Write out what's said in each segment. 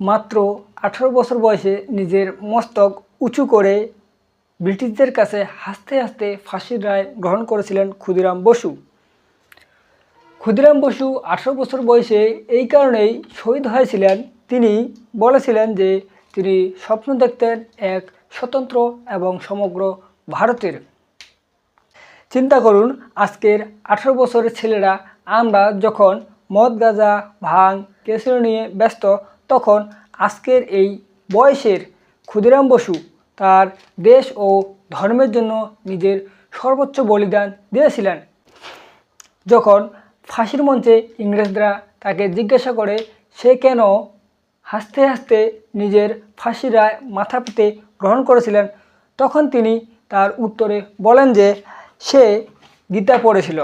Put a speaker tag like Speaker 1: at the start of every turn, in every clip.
Speaker 1: মাত্র আঠারো বছর বয়সে নিজের মস্তক উঁচু করে ব্রিটিশদের কাছে হাসতে হাসতে ফাঁসির রায় গ্রহণ করেছিলেন ক্ষুদিরাম বসু। ক্ষুদিরাম বসু আঠারো বছর বয়সে এই কারণেই শহীদ হয়েছিলেন। তিনি বলেছিলেন যে তিনি স্বপ্ন দেখতেন এক স্বতন্ত্র এবং সমগ্র ভারতের। চিন্তা করুন, আজকের আঠারো বছরের ছেলেরা আমরা যখন মদ, গাঁজা, ভাং কেসিনো নিয়ে ব্যস্ত তখন আজকের এই বয়সের ক্ষুদিরাম বসু তার দেশ ও ধর্মের জন্য নিজের সর্বোচ্চ বলিদান দিয়েছিলেন। যখন ফাঁসির মঞ্চে ইংরেজরা তাকে জিজ্ঞাসা করে, সে কেন হাসতে হাসতে নিজের ফাঁসির রায় মাথা পেতে গ্রহণ করেছিলেন? তখন তিনি তার উত্তরে বলেন যে, সে গীতা পড়েছিল।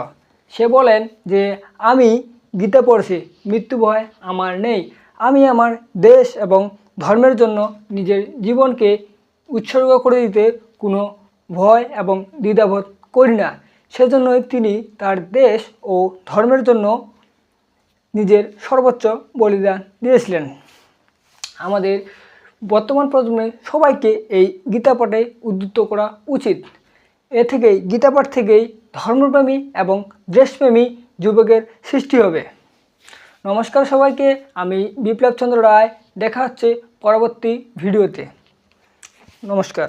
Speaker 1: সে বলেন যে, আমি গীতা পড়েছি, মৃত্যু ভয় আমার নেই। আমি আমার দেশ এবং ধর্মের জন্য নিজের জীবনকে উৎসর্গ করে দিতে কোনো ভয় এবং দ্বিধাবোধ করি না। সেজন্যই তিনি তার দেশ ও ধর্মের জন্য নিজের সর্বোচ্চ বলিদান দিয়েছিলেন। আমাদের বর্তমান প্রজন্মের সবাইকে এই গীতাপাঠে উদ্বুদ্ধ করা উচিত। এ থেকেই গীতাপাঠ থেকেই ধর্মপ্রেমী এবং দেশপ্রেমী যুবকের সৃষ্টি হবে। নমস্কার সবাইকে আমি বিপ্লব চন্দ্র রায় দেখা হচ্ছে পরবর্তী ভিডিওতে। নমস্কার।